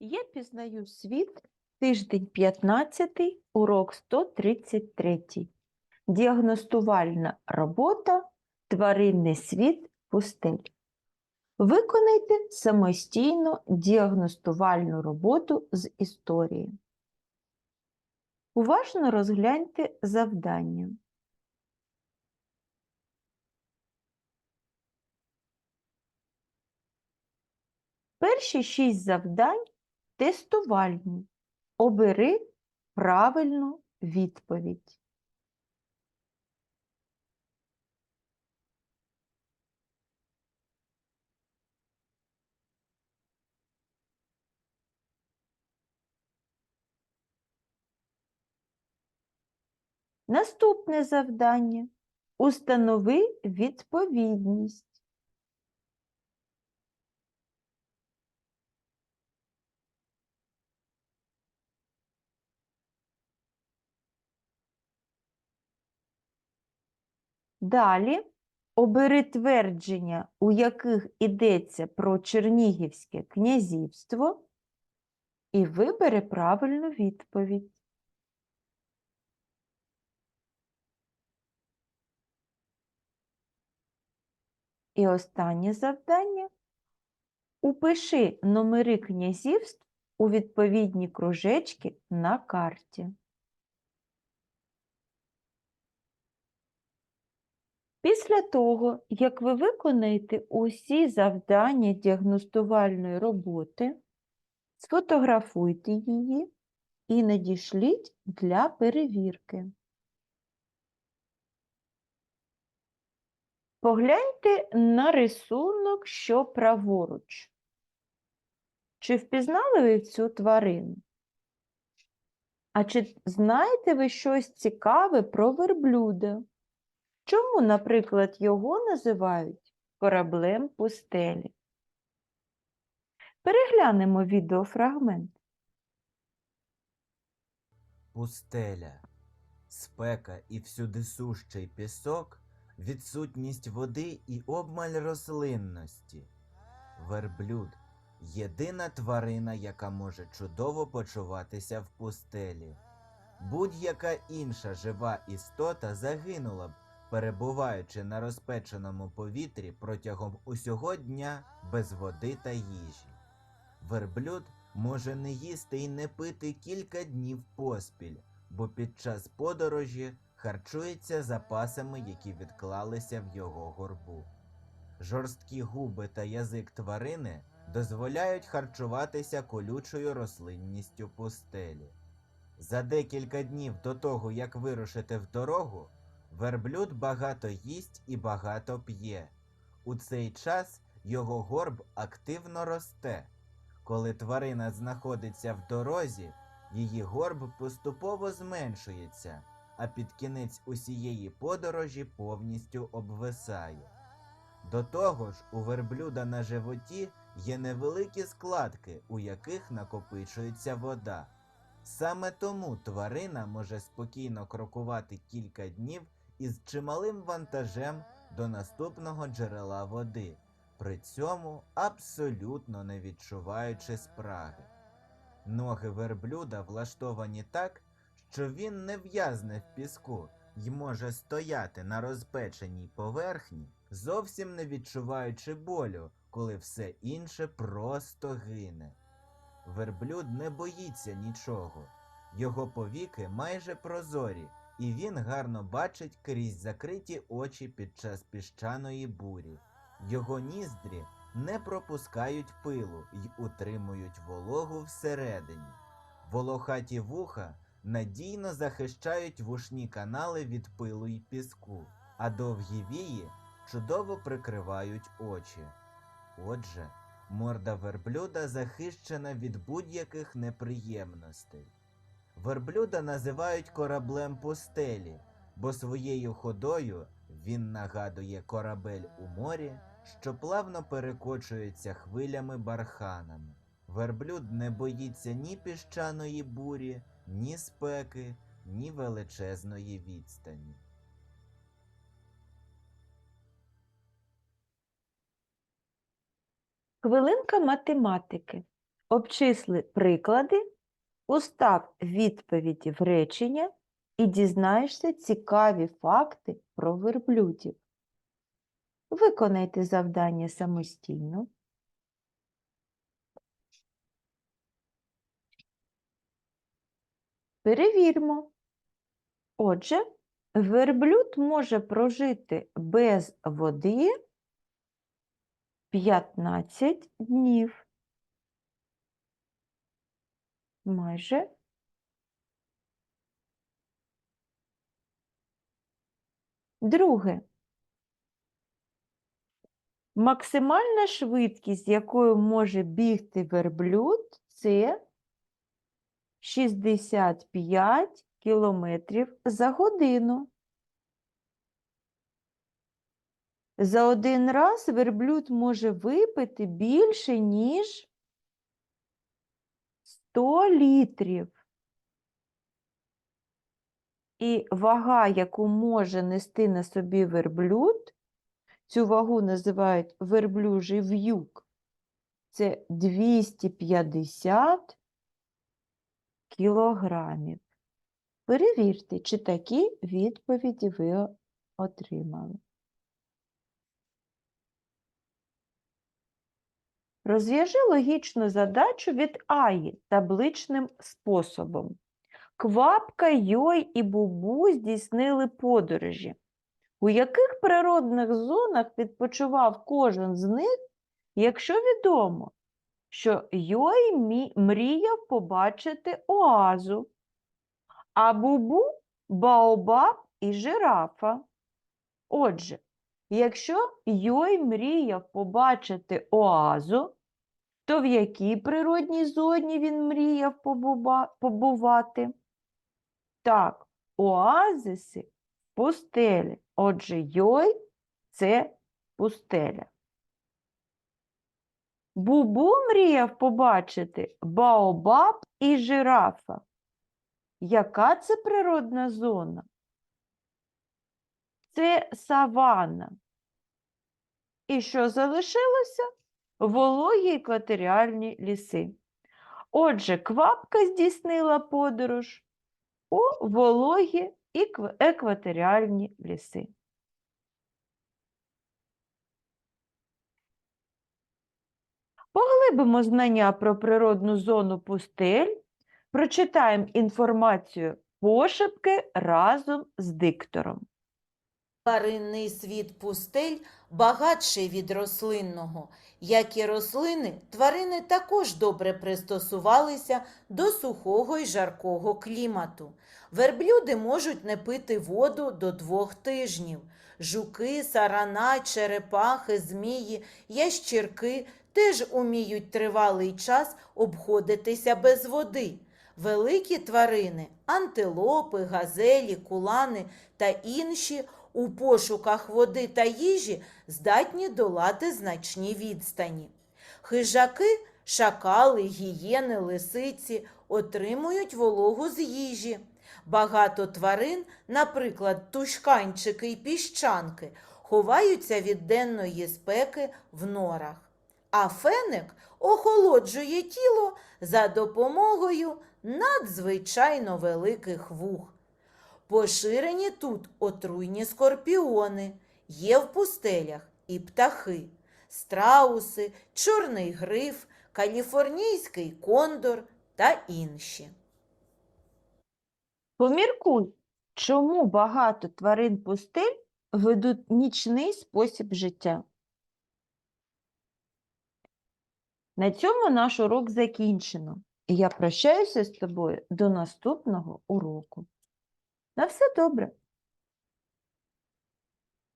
Я пізнаю світ, тиждень 15, урок 133. Діагностувальна робота, тваринний світ, пустель. Виконайте самостійно діагностувальну роботу з історії. Уважно розгляньте завдання. Перші шість завдань тестувальні. Обери правильну відповідь. Наступне завдання. Установи відповідність. Далі обери твердження, у яких йдеться про Чернігівське князівство, і вибери правильну відповідь. І останнє завдання. Упиши номери князівств у відповідні кружечки на карті. Після того, як ви виконаєте усі завдання діагностувальної роботи, сфотографуйте її і надішліть для перевірки. Погляньте на рисунок, що праворуч. Чи впізнали ви цю тварину? А чи знаєте ви щось цікаве про верблюда? Чому, наприклад, його називають кораблем пустелі? Переглянемо відеофрагмент. Пустеля, спека і всюди сущий пісок, відсутність води і обмаль рослинності. Верблюд єдина тварина, яка може чудово почуватися в пустелі. Будь-яка інша жива істота загинула б, перебуваючи на розпеченому повітрі протягом усього дня без води та їжі. Верблюд може не їсти і не пити кілька днів поспіль, бо під час подорожі харчується запасами, які відклалися в його горбу. Жорсткі губи та язик тварини дозволяють харчуватися колючою рослинністю пустелі. За декілька днів до того, як вирушити в дорогу, верблюд багато їсть і багато п'є. У цей час його горб активно росте. Коли тварина знаходиться в дорозі, її горб поступово зменшується, а під кінець усієї подорожі повністю обвисає. До того ж, у верблюда на животі є невеликі складки, у яких накопичується вода. Саме тому тварина може спокійно крокувати кілька днів із чималим вантажем до наступного джерела води, при цьому абсолютно не відчуваючи спраги. Ноги верблюда влаштовані так, що він не в'язне в піску й може стояти на розпеченій поверхні, зовсім не відчуваючи болю, коли все інше просто гине. Верблюд не боїться нічого. Його повіки майже прозорі, і він гарно бачить крізь закриті очі під час піщаної бурі. Його ніздрі не пропускають пилу й утримують вологу всередині. Волохаті вуха надійно захищають вушні канали від пилу й піску, а довгі вії чудово прикривають очі. Отже, морда верблюда захищена від будь-яких неприємностей. Верблюда називають кораблем пустелі, бо своєю ходою він нагадує корабель у морі, що плавно перекочується хвилями барханами. Верблюд не боїться ні піщаної бурі, ні спеки, ні величезної відстані. Хвилинка математики. Обчисли приклади, устав відповіді в речення і дізнаєшся цікаві факти про верблюдів. Виконайте завдання самостійно. Перевірмо. Отже, верблюд може прожити без води 15 днів. Майже. Друге. Максимальна швидкість, якою може бігти верблюд, це 65 кілометрів за годину. За один раз верблюд може випити більше, ніж 100 літрів. І вага, яку може нести на собі верблюд, цю вагу називають верблюжий в'юк, це 250 кілограмів. Перевірте, чи такі відповіді ви отримали. Розв'яжи логічну задачу від Аї табличним способом. Квапка, Йой і Бубу здійснили подорожі. У яких природних зонах відпочивав кожен з них, якщо відомо, що Йой мріяв побачити оазу, а Бубу Баобаб і жирафа. Отже, якщо Йой мріяв побачити оазу, то в якій природній зоні він мріяв побувати? Так, оазиси пустелі. Отже, Йой це пустеля. Бубу мріяв побачити Баобаб і жирафа. Яка це природна зона? Це саванна. І що залишилося? Вологі екваторіальні ліси. Отже, квапка здійснила подорож у вологі екваторіальні ліси. Поглибимо знання про природну зону пустель, прочитаємо інформацію пошепки разом з диктором. Тваринний світ пустель багатший від рослинного. Як і рослини, тварини також добре пристосувалися до сухого й жаркого клімату. Верблюди можуть не пити воду до двох тижнів. Жуки, сарана, черепахи, змії, ящірки теж уміють тривалий час обходитися без води. Великі тварини антилопи, газелі, кулани та інші у пошуках води та їжі здатні долати значні відстані. Хижаки, шакали, гієни, лисиці отримують вологу з їжі. Багато тварин, наприклад, тушканчики й піщанки, ховаються від денної спеки в норах. А феник охолоджує тіло за допомогою надзвичайно великих вух. Поширені тут отруйні скорпіони, є в пустелях і птахи, страуси, чорний гриф, каліфорнійський кондор та інші. Поміркуй, чому багато тварин пустель ведуть нічний спосіб життя. На цьому наш урок закінчено. Я прощаюся з тобою до наступного уроку. На все добре!